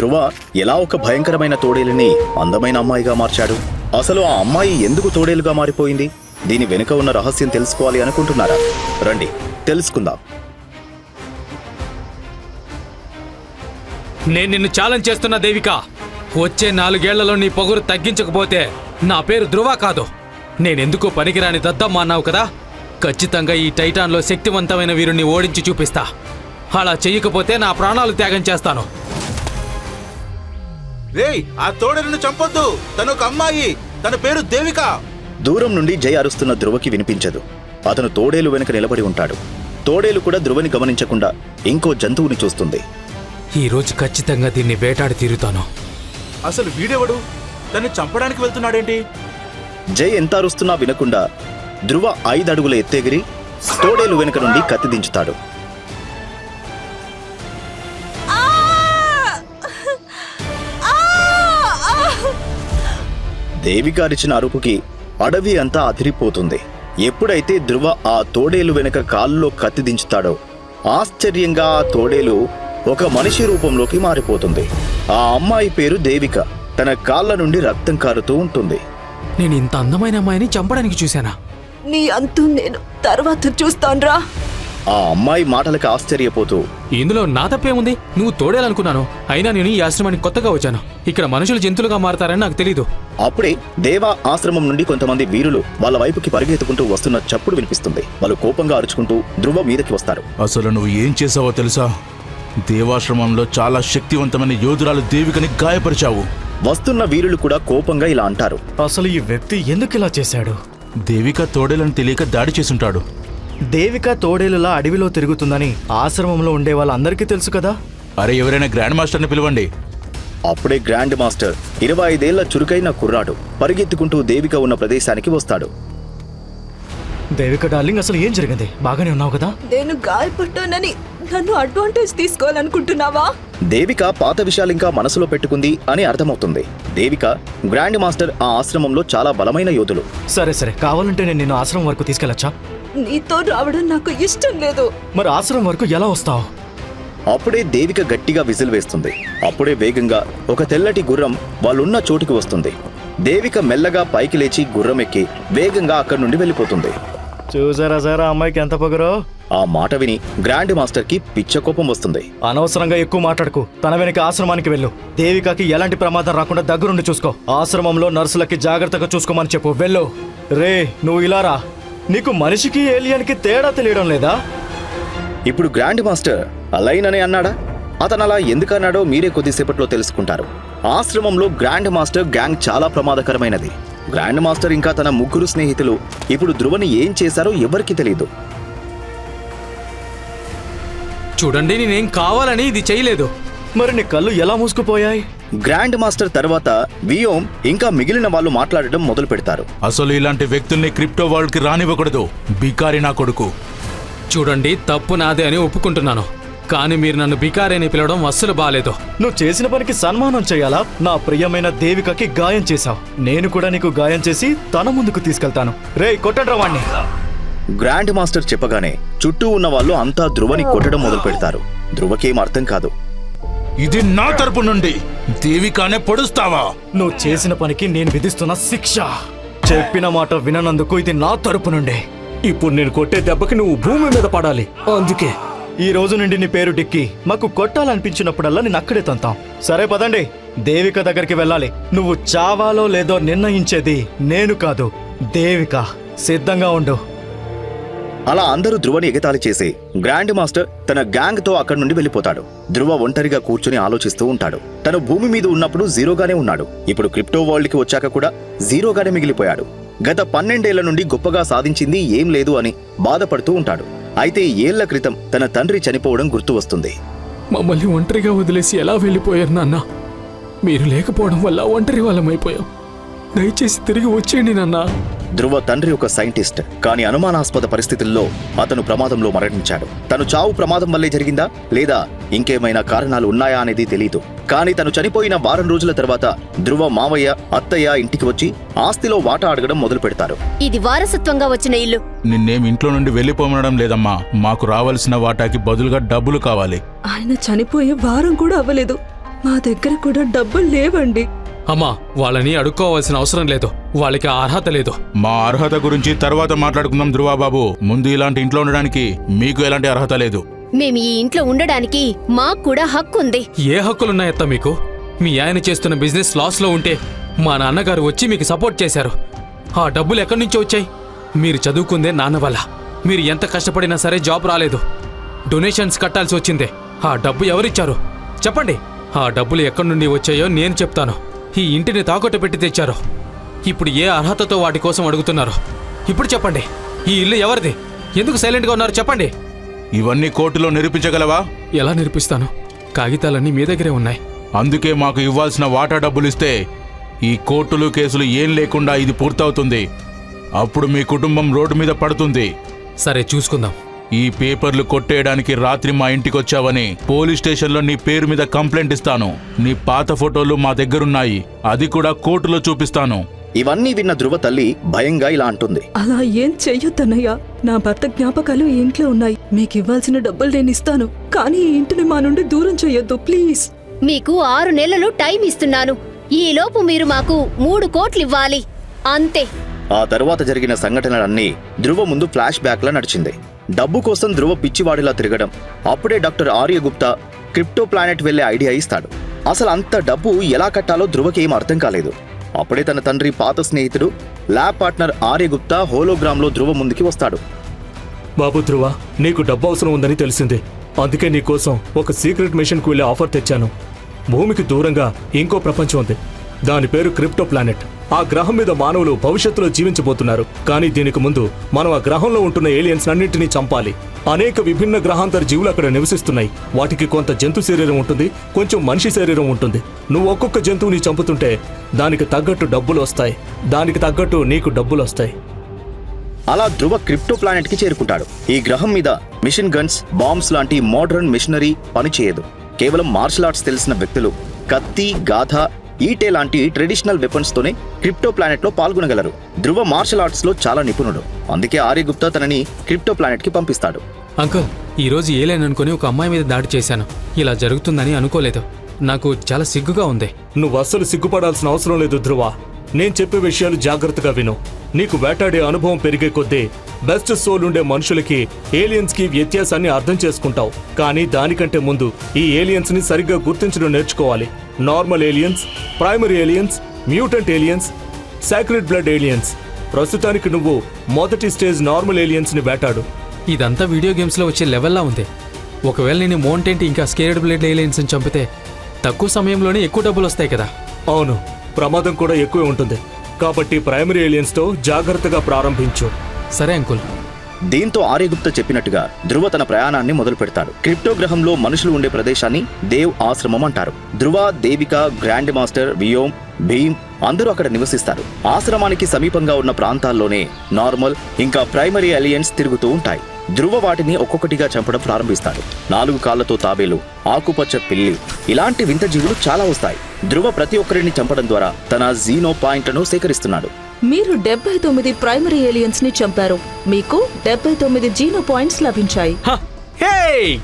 ధ్రువ ఎలా ఒక భయంకరమైన తోడేలుని అందమైన అమ్మాయిగా మార్చాడు? అసలు ఆ అమ్మాయి ఎందుకు తోడేలుగా మారిపోయింది? దీని వెనుక ఉన్న రహస్యం తెలుసుకోవాలి అనుకుంటున్నారా? రండి తెలుసుకుందాం. నేను నిన్ను ఛాలెంజ్ చేస్తున్నా దేవిక వచ్చే నాలుగేళ్ళలో నీ పొగరు తగ్గించకపోతే నా పేరు ధృవ కాదు. నేనెందుకు పనికిరాని దద్దమ్మ అన్నావు కదా? ఖచ్చితంగా ఈ టైటాన్లో శక్తివంతమైన వీరుణ్ణి ఓడించి చూపిస్తా. అలా చెయ్యకపోతే నా ప్రాణాలు త్యాగం చేస్తాను. రేయ్ ఆ తోడేలును చంపొద్దు. తను ఒక అమ్మాయి. తన పేరు దేవిక. దూరం నుండి జై అరుస్తున్న ధ్రువకి వినిపించదు. అతను తోడేలు వెనుక నిలబడి ఉంటాడు. తోడేలు కూడా ధ్రువని గమనించకుండా ఇంకో జంతువుని చూస్తుంది. ఈ రోజు ఖచ్చితంగా దీన్ని వేటాడి తీరుతాను. అసలు వీడెవడు? తన్ని చంపడానికి వెళ్తున్నాడేంటి? జై ఎంత అరుస్తున్నా వినకుండా ధ్రువ ఐదు అడుగుల ఎత్తెగిరి తోడేలు వెనుక నుండి కత్తి దించుతాడు. దేవిక అరిచిన అరుపుకి అడవి అంతా అదిరిపోతుంది. ఎప్పుడైతే ధ్రువ ఆ తోడేలు వెనుక కాలులో కత్తి దించుతాడో ఆశ్చర్యంగా ఆ తోడేలు ఒక మనిషి రూపంలోకి మారిపోతుంది. ఆ అమ్మాయి పేరు దేవిక. తన కాళ్ళ నుండి రక్తం కారుతూ ఉంటుంది. నేను ఇంత అందమైన అమ్మాయిని చంపడానికి చూశానా? నీ అంతు నేను తర్వాత చూస్తాన్రా. ఆ అమ్మాయి మాటలకు ఆశ్చర్యపోతూ ఇందులో నా తప్పేముంది? నువ్వు తోడేలనుకున్నాను అయినా నేను ఈ ఆశ్రమానికి కొత్తగా వచ్చాను. ఇక్కడ మనుషులు జంతువులుగా మారతారని నాకు తెలీదు. అప్పుడే దేవా ఆశ్రమం నుండి కొంతమంది వీరులు వాళ్ళ వైపుకి పరిగెత్తుకుంటూ వస్తున్న చప్పుడు వినిపిస్తుంది. వాళ్ళు కోపంగా అరుచుకుంటూ ధ్రువ మీదకి వస్తారు. అసలు నువ్వు ఏం చేసావో తెలుసా? దేవాశ్రమంలో చాలా శక్తివంతమైన యోధురాలు దేవికని గాయపరిచావు. వస్తున్న వీరులు కూడా కోపంగా ఇలా అంటారు. అసలు ఈ వ్యక్తి ఎందుకు ఇలా చేశాడు? దేవిక తోడేలను తెలియక దాడి చేసుంటాడు దేవిక తోడేలులా అడవిలో తిరుగుతుందని ఆశ్రమంలో ఉండే వాళ్ళందరికీ తెలుసు కదా? అరే ఎవరైనా గ్రాండ్ మాస్టర్ని పిలవండి. అప్పుడే గ్రాండ్ మాస్టర్ ఇరవై ఐదేళ్ళ చురుకైన కుర్రాడు పరిగెత్తుకుంటూ దేవిక ఉన్న ప్రదేశానికి వస్తాడు. దేవిక డార్లింగ్ అసలు ఏం జరిగింది? బాగానే ఉన్నావు కదా? నేను గాయపడ్డానని నన్ను అడ్వాంటేజ్ తీసుకోవాలనుకుంటున్నావా? దేవిక పాత విషయాలు ఇంకా మనసులో పెట్టుకుంది అని అర్థమవుతుంది. దేవిక గ్రాండ్ మాస్టర్ ఆ ఆశ్రమంలో చాలా బలమైన యోధులు. సరే సరే. కావాలంటే నేను నిన్ను ఆశ్రమం వరకు తీసుకెళ్ళచ్చా? నీతో రావడం నాకు ఇష్టం లేదు. మరి ఆశ్రమం వరకు ఎలా వస్తావు? అప్పుడే దేవిక గట్టిగా విజిల్ వేస్తుంది. అప్పుడే వేగంగా ఒక తెల్లటి గుర్రం వాళ్ళున్న చోటుకి వస్తుంది. దేవిక మెల్లగా పైకి లేచి గుర్రం ఎక్కి వేగంగా అక్కడి నుండి వెళ్ళిపోతుంది. చూసారా సారా అమ్మాయికి ఎంత పొగరో? ఆ మాట విని గ్రాండ్ మాస్టర్కి పిచ్చ కోపం వస్తుంది. అనవసరంగా ఎక్కువ మాట్లాడుకు. తన వెనక ఆశ్రమానికి వెళ్ళు. దేవికకి ఎలాంటి ప్రమాదం రాకుండా దగ్గరుండి చూసుకో. ఆశ్రమంలో నర్సులకి జాగ్రత్తగా చూసుకోమని చెప్పు. వెళ్ళు. రే నువ్వు ఇలా రా. నీకు మనిషికి ఏలియన్కి తేడా తెలియడం లేదా? ఇప్పుడు గ్రాండ్ మాస్టర్ అలైన్ అని అన్నాడా? అతను అలా ఎందుకు అన్నాడో మీరే కొద్దిసేపట్లో తెలుసుకుంటారు. ఆశ్రమంలో గ్రాండ్ మాస్టర్ గ్యాంగ్ చాలా ప్రమాదకరమైనది. గ్రాండ్ మాస్టర్ ఇంకా తన ముగ్గురు స్నేహితులు ఇప్పుడు ధ్రువని ఏం చేశారో ఎవరికీ తెలియదు చూడండి నేనేం కావాలని ఇది చేయలేదు. మరి నీ కళ్ళు ఎలా మూసుకుపోయాయి? గ్రాండ్ మాస్టర్ తర్వాత వియోమ్ ఇంకా మిగిలిన వాళ్ళు మాట్లాడడం మొదలు పెడతారు. అసలు ఇలాంటి వ్యక్తుల్ని క్రిప్టో వరల్డ్కి రానివ్వకూడదు. బికారి నా కొడుకు. చూడండి తప్పు నాదే అని ఒప్పుకుంటున్నాను. కానీ మీరు నన్ను బికారి అని పిలవడం అస్సలు బాలేదు. నువ్వు చేసిన పనికి సన్మానం చేయాలా? నా ప్రియమైన దేవికకి గాయం చేశావు. నేను కూడా నీకు గాయం చేసి తన ముందుకు తీసుకెళ్తాను. రే కొట్టడ్రా వాణ్ణి. గ్రాండ్ మాస్టర్ చెప్పగానే చుట్టూ ఉన్న వాళ్ళు అంతా ధ్రువని కొట్టడం మొదలు పెడతారు ధ్రువకేం అర్థం కాదు. ఇది నా తరపు నుండి. దేవికానే పొడుస్తావా? నువ్వు చేసిన పనికి నేను విధిస్తున్న శిక్ష. చెప్పిన మాట విననందుకు ఇది నా తరపు నుండి. ఇప్పుడు నేను కొట్టే దెబ్బకి నువ్వు భూమి మీద పడాలి. అందుకే. ఈ రోజు నుండి నీ పేరు డిక్కి. మాకు కొట్టాలనిపించినప్పుడల్లా నేను అక్కడే తంతాం. సరే పదండి. దేవిక దగ్గరికి వెళ్ళాలి. నువ్వు చావాలో లేదో నిర్ణయించేది నేను కాదు. దేవిక సిద్ధంగా ఉండు. అలా అందరూ ధ్రువని ఎగతాళి చేసి గ్రాండ్ మాస్టర్ తన గ్యాంగ్తో అక్కడి నుండి వెళ్ళిపోతాడు. ధ్రువ ఒంటరిగా కూర్చుని ఆలోచిస్తూ ఉంటాడు. తను భూమి మీద ఉన్నప్పుడు జీరోగానే ఉన్నాడు. ఇప్పుడు క్రిప్టో వరల్డ్కి వచ్చాక కూడా జీరోగానే మిగిలిపోయాడు. గత పన్నెండేళ్ళ నుండి గొప్పగా సాధించింది ఏం లేదు అని బాధపడుతూ ఉంటాడు. అయితే ఏళ్ళ క్రితం తన తండ్రి చనిపోవడం గుర్తు వస్తుంది. మమ్మల్ని ఒంటరిగా వదిలేసి ఎలా వెళ్ళిపోయారు నాన్న? మీరు లేకపోవడం వల్ల ఒంటరి వాళ్ళమైపోయాం దయచేసి తిరిగి వచ్చేయండి నాన్న. ధ్రువ తండ్రి ఒక సైంటిస్ట్ కానీ అనుమానాస్పద పరిస్థితుల్లో అతను ప్రమాదంలో మరణించాడు. తను చావు ప్రమాదం వల్లే జరిగిందా? లేదా ఇంకేమైనా కారణాలు ఉన్నాయా అనేది తెలియదు కానీ తను చనిపోయిన వారం రోజుల తర్వాత ధ్రువ మావయ్య అత్తయ్య ఇంటికి వచ్చి ఆస్తిలో వాటా అడగడం మొదలు పెడతారు. ఇది వారసత్వంగా వచ్చిన ఇల్లు. నిన్నేం ఇంట్లో నుండి వెళ్ళిపోమనడం లేదమ్మా. మాకు రావాల్సిన వాటాకి బదులుగా డబ్బులు కావాలి. ఆయన చనిపోయే వారం కూడా అవ్వలేదు. మా దగ్గర కూడా డబ్బులు లేవండి. అమ్మా వాళ్ళని అడుక్కోవాల్సిన అవసరం లేదు. వాళ్ళకి ఆ అర్హత లేదు. మా అర్హత గురించి తర్వాత మాట్లాడుకుందాం ధ్రువా బాబు ముందు ఇలాంటి ఇంట్లో ఉండడానికి మీకు ఎలాంటి అర్హత లేదు. మేము ఈ ఇంట్లో ఉండడానికి మాకు కూడా హక్కు ఉంది. ఏ హక్కులున్నాయత్తా మీకు? మీ ఆయన చేస్తున్న బిజినెస్ లాస్లో ఉంటే మా నాన్నగారు వచ్చి మీకు సపోర్ట్ చేశారు. ఆ డబ్బులు ఎక్కడి నుంచి వచ్చాయి? మీరు చదువుకుందే నాన్న వల్ల. మీరు ఎంత కష్టపడినా సరే జాబ్ రాలేదు. డొనేషన్స్ కట్టాల్సి వచ్చిందే. ఆ డబ్బు ఎవరిచ్చారు? చెప్పండి. ఆ డబ్బులు ఎక్కడి నుండి వచ్చాయో నేను చెప్తాను. ఈ ఇంటిని తాకట్టు పెట్టి తెచ్చారు. ఇప్పుడు ఏ అర్హతతో వాటి కోసం అడుగుతున్నారు? ఇప్పుడు చెప్పండి. ఈ ఇల్లు ఎవరిది? ఎందుకు సైలెంట్గా ఉన్నారు? చెప్పండి. ఇవన్నీ కోర్టులో నిరూపించగలవా? ఎలా నేర్పిస్తాను? కాగితాలన్నీ మీ దగ్గరే ఉన్నాయి. అందుకే మాకు ఇవ్వాల్సిన వాటా డబ్బులు ఇస్తే ఈ కోర్టులు కేసులు ఏం లేకుండా ఇది పూర్తవుతుంది. అప్పుడు మీ కుటుంబం రోడ్డు మీద పడుతుంది. సరే చూసుకుందాం. ఈ పేపర్లు కొట్టేయడానికి రాత్రి మా ఇంటికి వచ్చావని పోలీస్ స్టేషన్లో నీ పేరు మీద కంప్లైంట్ ఇస్తాను. నీ పాత ఫోటోలు మా దగ్గరున్నాయి. అది కూడా కోర్టులో చూపిస్తాను. ఇవన్నీ విన్న ధ్రువ తల్లి భయంగా ఇలా అంటుంది. అలా ఏం చెయ్యొద్దన్నయ్యా. నా భర్త జ్ఞాపకాలు ఈ ఇంట్లో ఉన్నాయి. మీకు ఇవ్వాల్సిన డబ్బులు నేను ఇస్తాను. కానీ ఈ ఇంటిని మా నుండి దూరం చెయ్యొద్దు ప్లీజ్. మీకు ఆరు నెలలు టైం ఇస్తున్నాను. ఈలోపు మీరు మాకు మూడు కోట్లు ఇవ్వాలి. అంతే. ఆ తరువాత జరిగిన సంఘటనలన్నీ ధ్రువ ముందు ఫ్లాష్ బ్యాక్లా నడిచింది. డబ్బు కోసం ధ్రువ పిచ్చివాడిలా తిరగడం. అప్పుడే డాక్టర్ ఆర్యగుప్తా క్రిప్టో ప్లానెట్ వెళ్ళే ఐడియా ఇస్తాడు. అసలు అంత డబ్బు ఎలా కట్టాలో ధ్రువకి ఏం అర్థం కాలేదు. అప్పుడే తన తండ్రి పాత స్నేహితుడు ల్యాబ్ పార్ట్నర్ ఆర్యగుప్తా హోలోగ్రామ్లో ధ్రువ ముందుకి వస్తాడు. బాబు ధ్రువ నీకు డబ్బు అవసరం ఉందని తెలిసింది. అందుకే నీకోసం ఒక సీక్రెట్ మిషన్కు వెళ్ళే ఆఫర్ తెచ్చాను. భూమికి దూరంగా ఇంకో ప్రపంచం ఉంది. దాని పేరు క్రిప్టో ప్లానెట్ ఆ గ్రహం మీద మానవులు భవిష్యత్తులో జీవించబోతున్నారు. కానీ దీనికి ముందు మనం ఆ గ్రహంలో ఉంటున్న ఏలియన్స్ అన్నింటినీ చంపాలి. అనేక విభిన్న గ్రహాంతర జీవులు అక్కడ నివసిస్తున్నాయి. వాటికి కొంత జంతు శరీరం ఉంటుంది కొంచెం మనిషి శరీరం ఉంటుంది. నువ్వు ఒక్కొక్క జంతువుని చంపుతుంటే దానికి తగ్గట్టు డబ్బులు వస్తాయి. దానికి తగ్గట్టు నీకు డబ్బులు వస్తాయి. అలా ధ్రువ క్రిప్టో ప్లానెట్కి చేరుకుంటాడు. ఈ గ్రహం మీద మిషన్ గన్స్ బాంబ్స్ లాంటి మోడర్న్ మిషనరీ పనిచేయదు. కేవలం మార్షల్ ఆర్ట్స్ తెలిసిన వ్యక్తులు కత్తి గాథ ఈటే లాంటి ట్రెడిషనల్ వెపన్స్ తోనే క్రిప్టో ప్లానెట్లో పాల్గొనగలరు. ధ్రువ మార్షల్ ఆర్ట్స్లో చాలా నిపుణుడు. అందుకే ఆర్యగుప్తా తనని క్రిప్టో ప్లానెట్కి పంపిస్తాడు అంకుల్ ఈరోజు ఏలేను అనుకుని ఒక అమ్మాయి మీద దాడి చేశాను. ఇలా జరుగుతుందని అనుకోలేదు. నాకు చాలా సిగ్గుగా ఉంది. నువ్వు అస్సలు సిగ్గుపడాల్సిన అవసరం లేదు ధ్రువ. నేను చెప్పే విషయాలు జాగ్రత్తగా విను. నీకు వేటాడే అనుభవం పెరిగే కొద్దీ బెస్ట్ సోల్ ఉండే మనుషులకి ఏలియన్స్కి వ్యత్యాసాన్ని అర్థం చేసుకుంటావు. కానీ దానికంటే ముందు ఈ ఏలియన్స్ని సరిగ్గా గుర్తించడం నేర్చుకోవాలి. Normal aliens primary aliens mutant aliens sacred blood aliens. ప్రస్తుతానికి నువ్వు మొదటి స్టేజ్ నార్మల్ ఏలియన్స్ని వేటాడు. ఇదంతా వీడియో గేమ్స్లో వచ్చే లెవెల్లా ఉంది. ఒకవేళ నేను మోంటెంట్ ఇంకా స్కేర్డ్ బ్లేడ్ ఏలియన్స్ చంపితే తక్కువ సమయంలోనే ఎక్కువ డబ్బులు వస్తాయి కదా. అవును ప్రమాదం కూడా ఎక్కువే ఉంటుంది. కాబట్టి ప్రైమరీ ఏలియన్స్తో జాగ్రత్తగా ప్రారంభించు. సరే అంకుల్. దీంతో ఆర్యగుప్త చెప్పినట్టుగా ధ్రువ తన ప్రయాణాన్ని మొదలు పెడతాడు. క్రిప్టో గ్రహంలో మనుషులు ఉండే ప్రదేశాన్ని దేవ్ ఆశ్రమం అంటారు. ధ్రువ దేవిక గ్రాండ్ మాస్టర్ వియోమ్ భీమ్ అందరూ అక్కడ నివసిస్తారు. ఆశ్రమానికి సమీపంగా ఉన్న ప్రాంతాల్లోనే నార్మల్ ఇంకా ప్రైమరీ అలియన్స్ తిరుగుతూ ఉంటాయి. ధ్రువ వాటిని ఒక్కొక్కటిగా చంపడం ప్రారంభిస్తాడు. నాలుగు కాళ్ళతో తాబేలు ఆకుపచ్చ పిల్లి ఇలాంటి వింత జీవులు చాలా వస్తాయి. ధ్రువ ప్రతి ఒక్కరిని చంపడం ద్వారా తన జీనో పాయింట్లను సేకరిస్తున్నాడు. మీరు డెబ్బై తొమ్మిది ప్రైమరీ ఏలియన్స్ని చంపారు. మీకు డెబ్బై తొమ్మిది జీనో పాయింట్స్ లభించాయి. హ! హే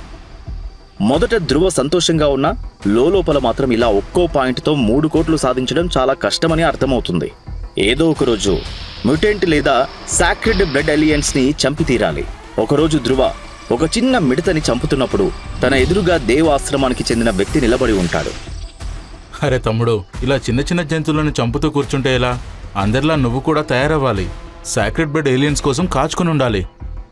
మొదట ధ్రువ సంతోషంగా ఉన్న లోపల మాత్రం ఇలా ఒక్కో పాయింట్తో మూడు కోట్లు సాధించడం చాలా కష్టమని అర్థమవుతుంది. ఏదో ఒక రోజు మ్యూటెంట్ లేదా సాక్రెడ్ బ్లడ్ అలియన్స్ని చంపి తీరాలి. ఒకరోజు ధ్రువ ఒక చిన్న మిడతని చంపుతున్నప్పుడు తన ఎదురుగా దేవ్ ఆశ్రమానికి చెందిన వ్యక్తి నిలబడి ఉంటాడు. అరే తమ్ముడు ఇలా చిన్న చిన్న జంతువులను చంపుతూ కూర్చుంటే ఎలా? అందరిలా నువ్వు కూడా తయారవ్వాలి. సాక్రెడ్ బెడ్ ఏలియన్స్ కోసం కాచుకుని ఉండాలి.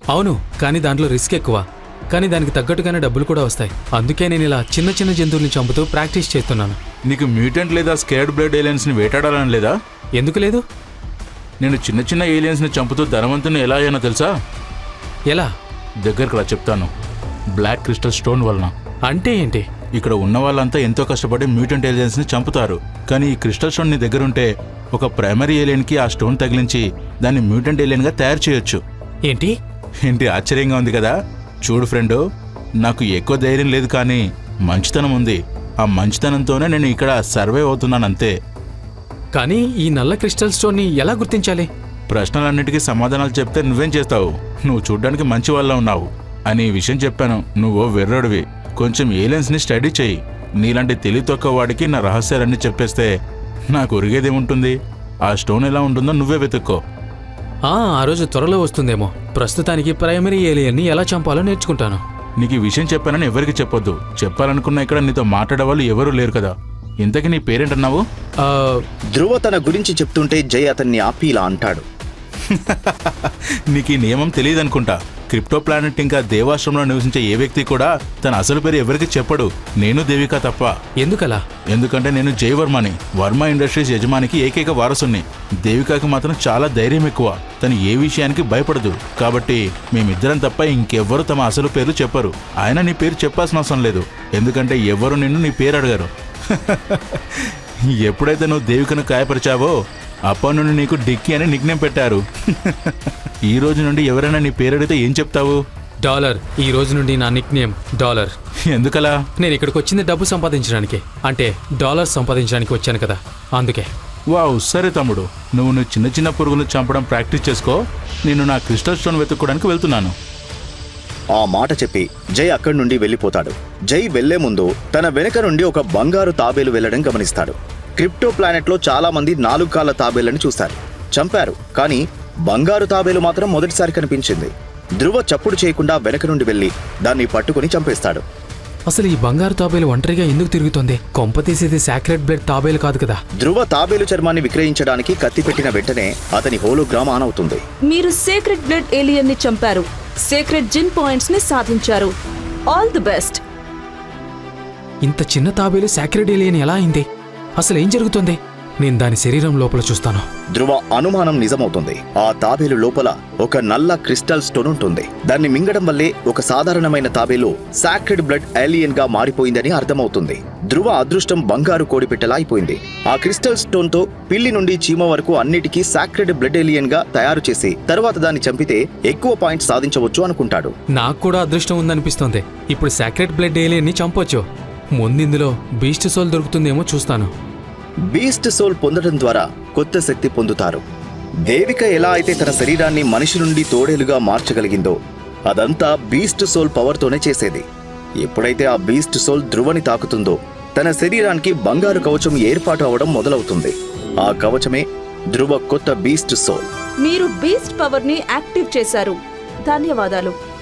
అవును కానీ దాంట్లో రిస్క్ ఎక్కువ. కానీ దానికి తగ్గట్టుగానే డబ్బులు కూడా వస్తాయి. అందుకే నేను ఇలా చిన్న చిన్న జంతువుల్ని చంపుతూ ప్రాక్టీస్ చేస్తున్నాను. నీకు మ్యూటెంట్ లేదా స్కేర్డ్ బ్లడ్ ఏలియన్స్ని వేటాడాలని లేదా? ఎందుకు లేదు? నేను చిన్న చిన్న ఏలియన్స్ని చంపుతూ ధనవంతుని ఎలా అయ్యానో తెలుసా? ఎలా? దగ్గరకు రా చెప్తాను. బ్లాక్ క్రిస్టల్ స్టోన్ వలన. అంటే ఏంటి? ఇక్కడ ఉన్న వాళ్ళంతా ఎంతో కష్టపడి మ్యూటెంట్ ఏలియన్స్ని చంపుతారు. కానీ ఈ క్రిస్టల్ స్టోన్ నీ దగ్గర ఉంటే ఒక ప్రైమరీ ఏలియన్కి ఆ స్టోన్ తగిలించి దాన్ని మ్యూటెంట్ ఏలియన్గా తయారు చేయొచ్చు. ఏంటి? ఏంటి ఆశ్చర్యంగా ఉంది కదా? చూడు ఫ్రెండు నాకు ఎక్కువ ధైర్యం లేదు కానీ మంచితనం ఉంది. ఆ మంచితనంతోనే నేను ఇక్కడ సర్వే అవుతున్నాను అంతే కానీ ఈ నల్ల క్రిస్టల్ స్టోన్ని ఎలా గుర్తించాలి? ప్రశ్నలన్నిటికీ సమాధానాలు చెప్తే నువ్వేం చేస్తావు? నువ్వు చూడ్డానికి మంచి వాళ్ళ ఉన్నావు. అని ఈ విషయం చెప్పాను. నువ్వు వెర్రోడివి. కొంచెం ఏలియన్స్ని స్టడీ చెయ్యి నీలాంటి తెలివి తక్కువ వాడికి నా రహస్యాలన్నీ చెప్పేస్తే నాకు ఒరిగేదేముంటుంది ఆ స్టోన్ ఎలా ఉంటుందో నువ్వే వెతుక్కో. ఆ ఆ రోజు త్వరలో వస్తుందేమో. ప్రస్తుతానికి ప్రైమరీ ఏలియన్ని ఎలా చంపాలో నేర్చుకుంటాను. నీకు ఈ విషయం చెప్పానని ఎవరికి చెప్పొద్దు. చెప్పాలనుకున్నా ఇక్కడ నీతో మాట్లాడే వాళ్ళు ఎవరూ లేరు కదా. ఇంతకీ నీ పేరేంటన్నావు ఆ, ధ్రువ తన గురించి చెప్తుంటే జై అతన్ని ఆపి ఇలా అంటాడు. నీకు ఈ నియమం తెలియదనుకుంటా. క్రిప్టో ప్లానెట్ ఇంకా దేవాశ్రమంలో నివసించే ఏ వ్యక్తి కూడా తన అసలు పేరు ఎవరికి చెప్పడు. నేను దేవిక తప్ప. ఎందుకలా? ఎందుకంటే నేను జై వర్మని వర్మ ఇండస్ట్రీస్ యజమానికి ఏకైక వారసుని దేవికకి మాత్రం చాలా ధైర్యం ఎక్కువ. తను ఏ విషయానికి భయపడదు. కాబట్టి మేమిద్దరం తప్ప ఇంకెవ్వరు తమ అసలు పేర్లు చెప్పరు. ఆయన నీ పేరు చెప్పాల్సిన అవసరం లేదు. ఎందుకంటే ఎవరు నిన్ను నీ పేరు అడగరు. ఎప్పుడైతే నువ్వు దేవికను కాయపరిచావో అప్పటి నుండి నీకు డిక్కీ అని నిగ్నేం పెట్టారు. ఈ రోజు నుండి ఎవరైనా నీ పేరు అడిగితే ఏం చెప్తావు? డాలర్ ఈ రోజు నుండి నా నిక్ నేమ్ డాలర్. ఎందుకలా? నేను ఇక్కడికి వచ్చింది డబ్బు సంపాదించడానికి. అంటే డాలర్ సంపాదించడానికి వచ్చాను కదా. అందుకే. వావ్ సరే తమ్ముడు. నువ్వు నువ్వు చిన్న చిన్న పురుగులను చంపడం ప్రాక్టీస్ చేసుకో. నేను నా క్రిస్టల్ స్టోన్ వెతుక్కోవడానికి వెళ్తున్నాను. ఆ మాట చెప్పి జై అక్కడి నుండి వెళ్ళిపోతాడు. జై వెళ్ళే ముందు తన వెనుక నుండి ఒక బంగారు తాబేలు వెళ్ళడం గమనిస్తాడు. క్రిప్టో ప్లానెట్లో చాలా మంది నాలుగు కాళ్ళ తాబేళ్ళను చూశారు. చంపారు. కానీ బంగారు తాబేలు మాత్రం మొదటిసారి కనిపించింది. ధ్రువ చప్పుడు చేయకుండా వెనక నుండి వెళ్ళి దాన్ని పట్టుకుని చంపేస్తాడు. అసలు ఈ బంగారు తాబేలు ఒంటరిగా ఎందుకు తిరుగుతోంది? కొంప తీసేది సాక్రెట్ బ్లడ్ తాబేలు కాదు కదా. ధ్రువ తాబేలు చర్మాన్ని విక్రయించడానికి కత్తి పెట్టిన వెంటనే అతని హోలోగ్రామ్ ఆన్ అవుతుంది. మీరు సేక్రెట్ బ్లడ్ ఏలియన్ని చంపారు. సేక్రెట్ జిన్ పాయింట్స్ని సాధించారు. ఆల్ ది బెస్ట్ ఇంత చిన్న తాబేలు సాక్రెట్ ఏలియన్ ఎలా అయింది? అసలు ఏం జరుగుతుంది? నేను దాని శరీరం లోపల చూస్తాను. ధ్రువ అనుమానం నిజమవుతుంది. ఆ తాబేలు లోపల ఒక నల్ల క్రిస్టల్ స్టోన్ ఉంటుంది. దాన్ని మింగడం వల్లే ఒక సాధారణమైన తాబేలు సాక్రెడ్ బ్లడ్ ఏలియన్గా మారిపోయిందని అర్థమవుతుంది. ధ్రువ అదృష్టం బంగారు కోడిపెట్టెలా అయిపోయింది. ఆ క్రిస్టల్ స్టోన్తో పిల్లి నుండి చీమ వరకు అన్నిటికీ సాక్రెడ్ బ్లడ్ ఏలియన్గా తయారు చేసి తర్వాత దాన్ని చంపితే ఎక్కువ పాయింట్స్ సాధించవచ్చు అనుకుంటాడు. నాకు కూడా అదృష్టం ఉందనిపిస్తోంది. ఇప్పుడు సాక్రెట్ బ్లడ్ ఏలియన్ని చంపొచ్చు. ముందు ఇందులో బీస్ట్ సోల్ దొరుకుతుందేమో చూస్తాను. బీస్ట్ సోల్ పొందడం ద్వారా కొత్త శక్తి పొందుతారు. దేవిక ఎలా అయితే తన శరీరాన్ని మనిషి నుండి తోడేలుగా మార్చగలిగిందో అదంతా బీస్ట్ సోల్ పవర్తోనే చేసేది. ఎప్పుడైతే ఆ బీస్ట్ సోల్ ధ్రువని తాకుతుందో తన శరీరానికి బంగారు కవచం ఏర్పాటు అవడం మొదలవుతుంది. ఆ కవచమే ధ్రువ కొత్త బీస్ట్ సోల్. మీరు బీస్ట్ పవర్ని యాక్టివ్ చేశారు. ధన్యవాదాలు.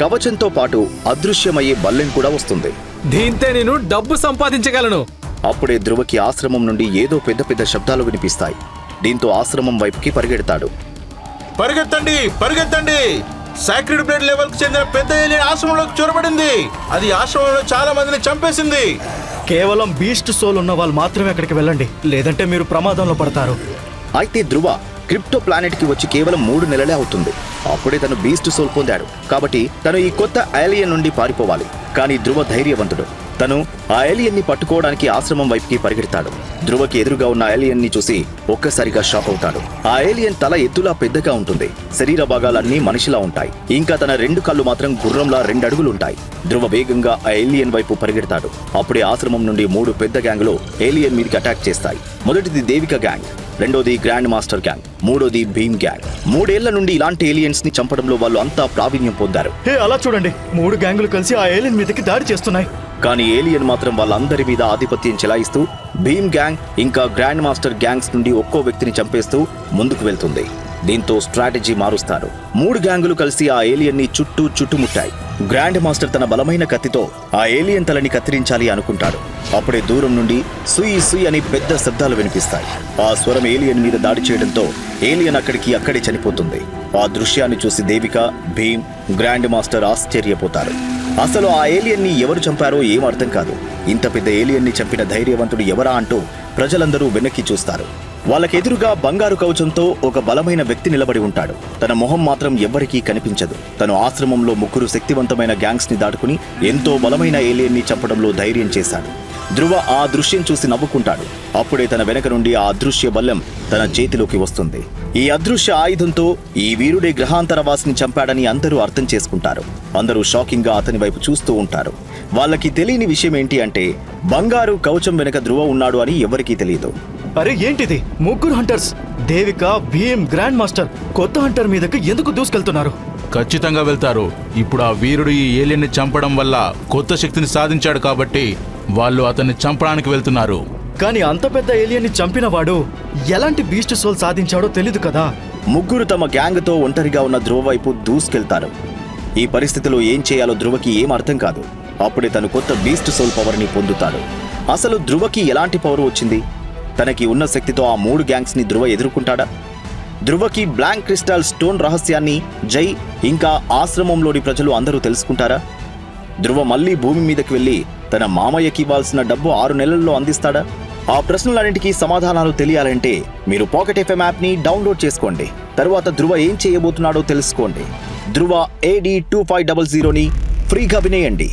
కవచంతో పాటు అదృశ్యమయ్యే బల్లెం కూడా వస్తుంది. దీంతో నేను డబ్బు సంపాదించగలను. అప్పుడే ధ్రువకి ఆశ్రమం నుండి ఏదో పెద్ద పెద్ద శబ్దాలు వినిపిస్తాయి. దీంతో ఆశ్రమం వైపుకి పరిగెడతాడు. పరిగెత్తండి పరిగెత్తండి. సాక్రెడ్ బ్లడ్ లెవెల్కు చెందిన పెద్ద ఏలియన్ ఆశ్రమంలోకి చొరబడింది. అది ఆశ్రమంలో చాలా మందిని చంపేసింది. కేవలం బీస్ట్ సోల్ ఉన్న వాళ్ళు మాత్రమే అక్కడికి వెళ్ళండి. లేదంటే మీరు ప్రమాదంలో పడతారు. అయితే ధ్రువ క్రిప్టో ప్లానెట్కి వచ్చి కేవలం మూడు నెలలే అవుతుంది. అప్పుడే తను బీస్ట్ సోల్ పొందాడు. కాబట్టి తను ఈ కొత్త ఏలియన్ నుండి పారిపోవాలి. కానీ ధ్రువ ధైర్యవంతుడు తను ఆ ఏలియన్ని పట్టుకోవడానికి ఆశ్రమం వైపుకి పరిగెడతాడు. ధ్రువకి ఎదురుగా ఉన్న ఏలియన్ని చూసి ఒక్కసారిగా షాక్ అవుతాడు. ఆ ఏలియన్ తల ఎత్తులా పెద్దగా ఉంటుంది. శరీర భాగాలన్నీ మనిషిలా ఉంటాయి. ఇంకా తన రెండు కళ్ళు మాత్రం గుర్రంలా రెండు ఉంటాయి ధ్రువ వేగంగా ఆ ఏలియన్ వైపు పరిగెడతాడు. అప్పుడే ఆశ్రమం నుండి మూడు పెద్ద గ్యాంగులు ఏలియన్ మీదకి అటాక్ చేస్తాయి. మొదటిది దేవిక గ్యాంగ్ రెండోది గ్రాండ్ మాస్టర్ గ్యాంగ్ మూడోది భీమ్ గ్యాంగ్ మూడేళ్ళ నుండి ఇలాంటి ఏలియన్స్ని చంపడంలో వాళ్ళు అంతా ప్రావీణ్యం పొందారు. హే అలా చూడండి. మూడు గ్యాంగులు కలిసి ఆ ఏలియన్ మీదకి దాడి చేస్తున్నాయి. కానీ ఏలియన్ మాత్రం వాళ్ళందరి మీద ఆధిపత్యం చెలాయిస్తూ భీమ్ గ్యాంగ్ ఇంకా గ్రాండ్ మాస్టర్ గ్యాంగ్స్ నుండి ఒక్కో వ్యక్తిని చంపేస్తూ ముందుకు వెళ్తుంది. దీంతో స్ట్రాటజీ మారుస్తారు. మూడు గ్యాంగులు కలిసి ఆ ఏలియన్ని చుట్టూ చుట్టుముట్టాయి. గ్రాండ్ మాస్టర్ తన బలమైన కత్తితో ఆ ఏలియన్ తలని కత్తిరించాలి అనుకుంటాడు. అప్పుడే దూరం నుండి సుయి సుయి అని పెద్ద శబ్దాలు వినిపిస్తాయి. ఆ స్వరం ఏలియన్ మీద దాడి చేయడంతో ఏలియన్ అక్కడికి అక్కడే చనిపోతుంది. ఆ దృశ్యాన్ని చూసి దేవిక భీమ్ గ్రాండ్ మాస్టర్ ఆశ్చర్యపోతారు. అసలు ఆ ఏలియన్ని ఎవరు చంపారో ఏం అర్థం కాదు. ఇంత పెద్ద ఏలియన్ని చంపిన ధైర్యవంతుడు ఎవరా అంటూ ప్రజలందరూ వెనక్కి చూస్తారు. వాళ్ళకెదురుగా బంగారు కవచంతో ఒక బలమైన వ్యక్తి నిలబడి ఉంటాడు. తన మొహం మాత్రం ఎవ్వరికీ కనిపించదు. తను ఆశ్రమంలో ముగ్గురు శక్తివంతమైన గ్యాంగ్స్ని దాటుకుని ఎంతో బలమైన ఏలియన్ని చంపడంలో ధైర్యం చేశాడు. ధ్రువ ఆ దృశ్యం చూసి నవ్వుకుంటాడు. అప్పుడే తన వెనక నుండి ఆ అదృశ్య బల్లం తన చేతిలోకి వస్తుంది. ఈ అదృశ్య ఆయుధంతో ఈ వీరుడే గ్రహాంతరవాసిని చంపాడని అందరూ అర్థం చేసుకుంటారు. అందరూ షాకింగ్గా అతని వైపు చూస్తూ ఉంటారు. వాళ్ళకి తెలియని విషయం ఏంటి అంటే బంగారు కవచం వెనక ధ్రువ ఉన్నాడు అని ఎవరికీ తెలియదు. అరే ఏంటిది? ముగ్గురు hunters? Devika Bheem grand master కొత్త హంటర్ మీదకి ఎందుకు దూసుకెళ్తున్నారు? ఖచ్చితంగా వెళ్తారు. ఇప్పుడు ఆ వీరుడు ఈ ఏలియన్ని చంపడం వల్ల కొత్త శక్తిని సాధించాడు కాబట్టి వాళ్ళు అతన్ని చంపడానికి వెళ్తున్నారు. కానీ అంత పెద్ద ఏలియన్ని చంపిన వాడు ఎలాంటి బీస్ట్ సోల్ సాధించాడో తెలీదు కదా. ముగ్గురు తమ గ్యాంగ్తో ఒంటరిగా ఉన్న ధ్రువ వైపు దూసుకెళ్తారు. ఈ పరిస్థితిలో ఏం చేయాలో ధ్రువకి ఏం అర్థం కాదు. అప్పుడే తను కొత్త బీస్ట్ సోల్ పవర్ని పొందుతాడు. అసలు ధ్రువకి ఎలాంటి పవర్ వచ్చింది? తనకి ఉన్న శక్తితో ఆ మూడు గ్యాంగ్స్ని ధ్రువ ఎదుర్కొంటాడా? ధ్రువకి బ్లాంక్ క్రిస్టల్ స్టోన్ రహస్యాన్ని జై ఇంకా ఆశ్రమంలోని ప్రజలు అందరూ తెలుసుకుంటారా? ధ్రువ మళ్ళీ భూమి మీదకి వెళ్ళి తన మామయ్యకి ఇవ్వాల్సిన డబ్బు ఆరు నెలల్లో అందిస్తాడా? ఆ ప్రశ్నలన్నింటికీ సమాధానాలు తెలియాలంటే మీరు పాకెట్ ఎఫ్ఎం యాప్ని డౌన్లోడ్ చేసుకోండి. తరువాత ధ్రువ ఏం చేయబోతున్నాడో తెలుసుకోండి. Dhruva AD two five double జీరోని ఫ్రీగా వినేయండి.